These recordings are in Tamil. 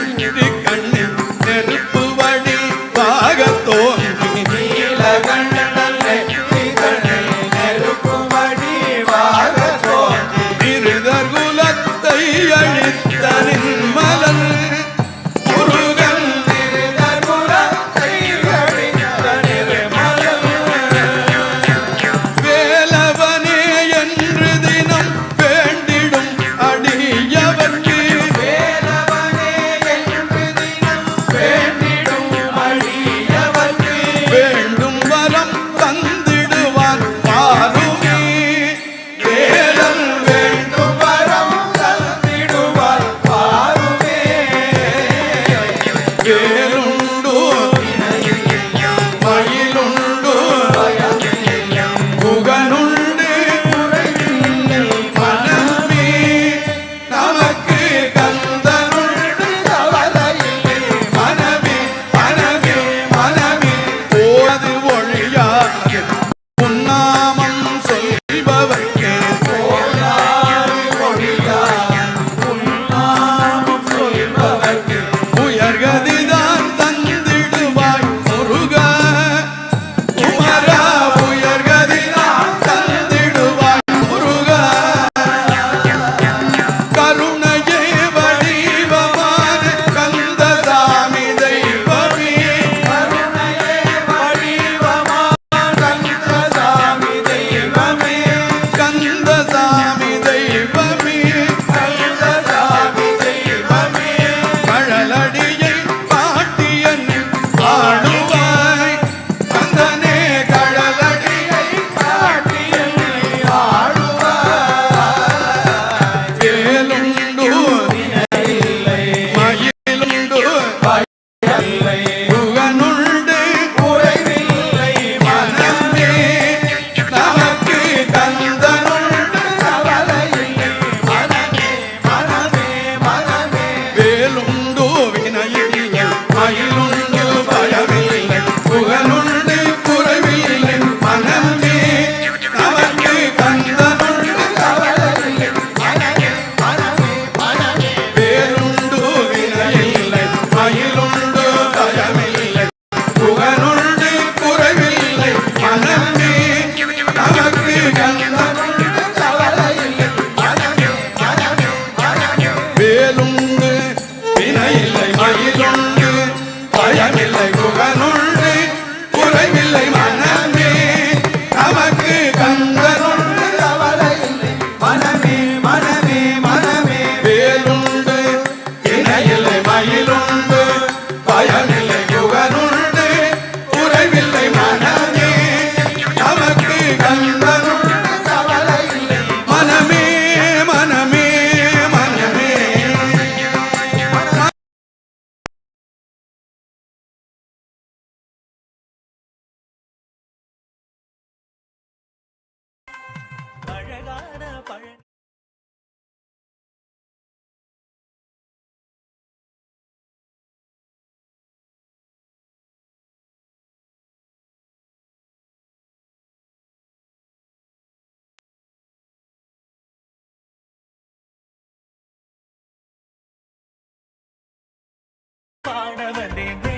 Dick காணவனே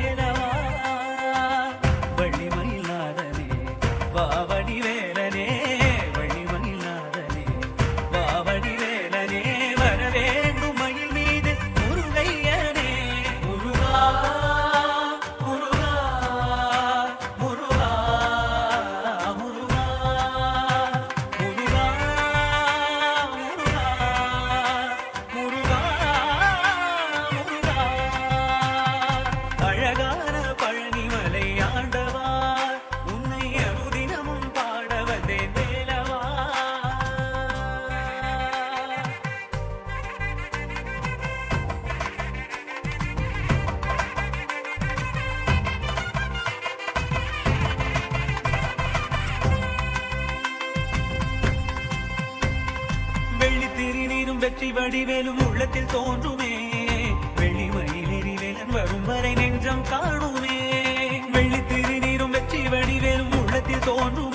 வடிவேலும் உள்ளத்தில் தோன்றுமே. வெள்ளி மயிலேறி வரும் வரை நெஞ்சம் காணுமே. வெள்ளி திருநீரும் வெற்றி வடிவேலும் உள்ளத்தில் தோன்றுமே.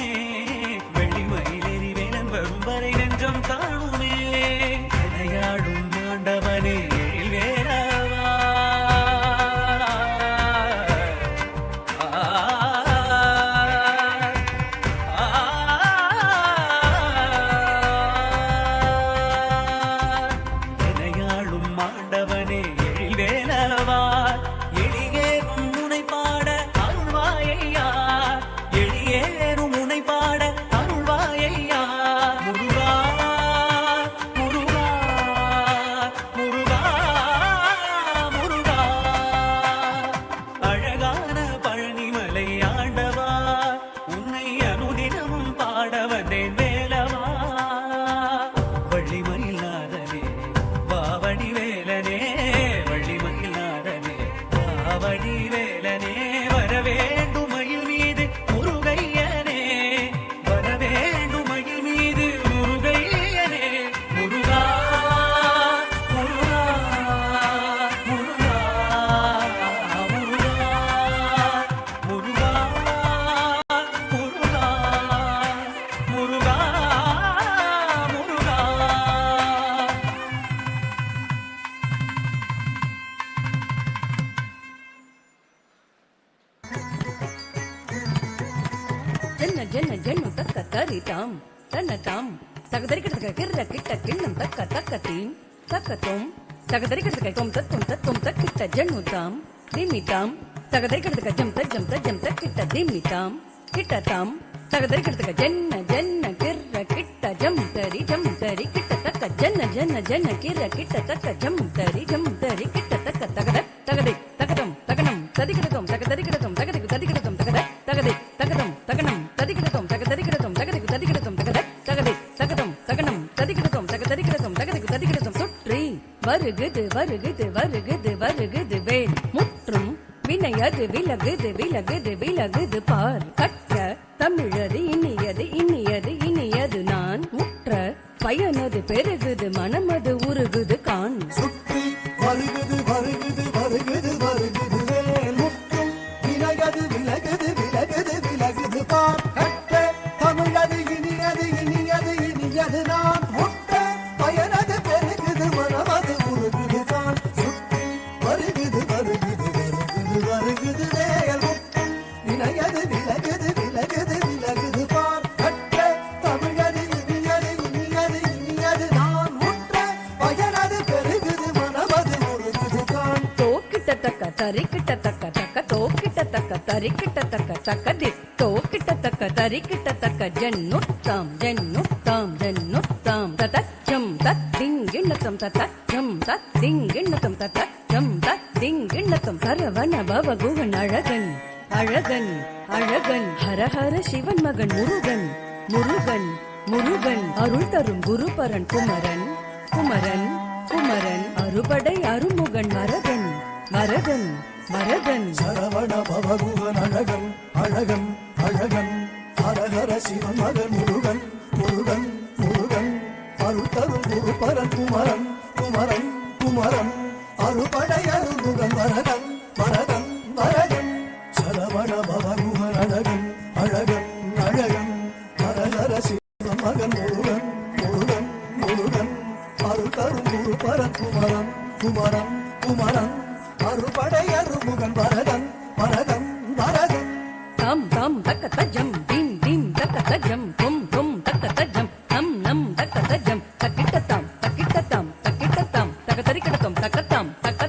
తక్క తరితాం తన్నతాం తగదరికడతక కిర్ర కిట్ట కిన్నం తక్క తక్క తీం తక్క తోం తగదరికడతక తోం తత్తం తత్తం తక్కిట్ట జన్నుతాం దిమితాం తగదరికడతక జం తజ్జం తజ్జం తక్కిట్ట దిమితాం కిట్టతాం తగదరికడతక జన్న జన్న కిర్ర కిట్ట జం తరి జం తరి కిట్ట తక్క జన్న జన్న జన్న కిర్ర కిట్ట తక్క జం తరి జం తరి కిట్ట తక్క తగద తగది తగదం తగనం తదికిడతం తగదరికిడతం తగదికు வருகுது வருகுது வருகுது வருகுது வேல். முற்றும் வினையது விலகுது விலகுது விலகுது பார். கற்ற தமிழது இனியது இனியது இனியது நான். உற்ற பயனது பெருகுது மனமது உருகுது கான். சுற்றி வருகுது வருகுது தக்க தரிக்கிட்ட தக்க ஜன்னுத்தாம் ஜன்னுத்தாம் ஜன்னுத்தாம் ததச்சம் தத்திங்கிண்ணத்தம் ததச்சம் தத்திங்கிண்ணத்தம் ததச்சம் தத்திங்கிண்ணத்தம். சரவண பவ குகன் அழகன் அழகன் அழகன் ஹரஹர சிவன் மகன் முருகன் முருகன் முருகன். அருள் தரும் குருபரன் குமரன் குமரன் குமரன். அறுபடை அருமுகன் மரகன் மரகன் மரகன். சரவண பவகுகன் அழகன் அழகன் அழகன். ஹரஹர சிவன் மகன் முருகன் முருகன் முருகன். அருள் தரும் குரு பரன் குமரன் குமரன். குமரன் அருபடை அருமுகன் வரதன் வரதன் такатам, такатам.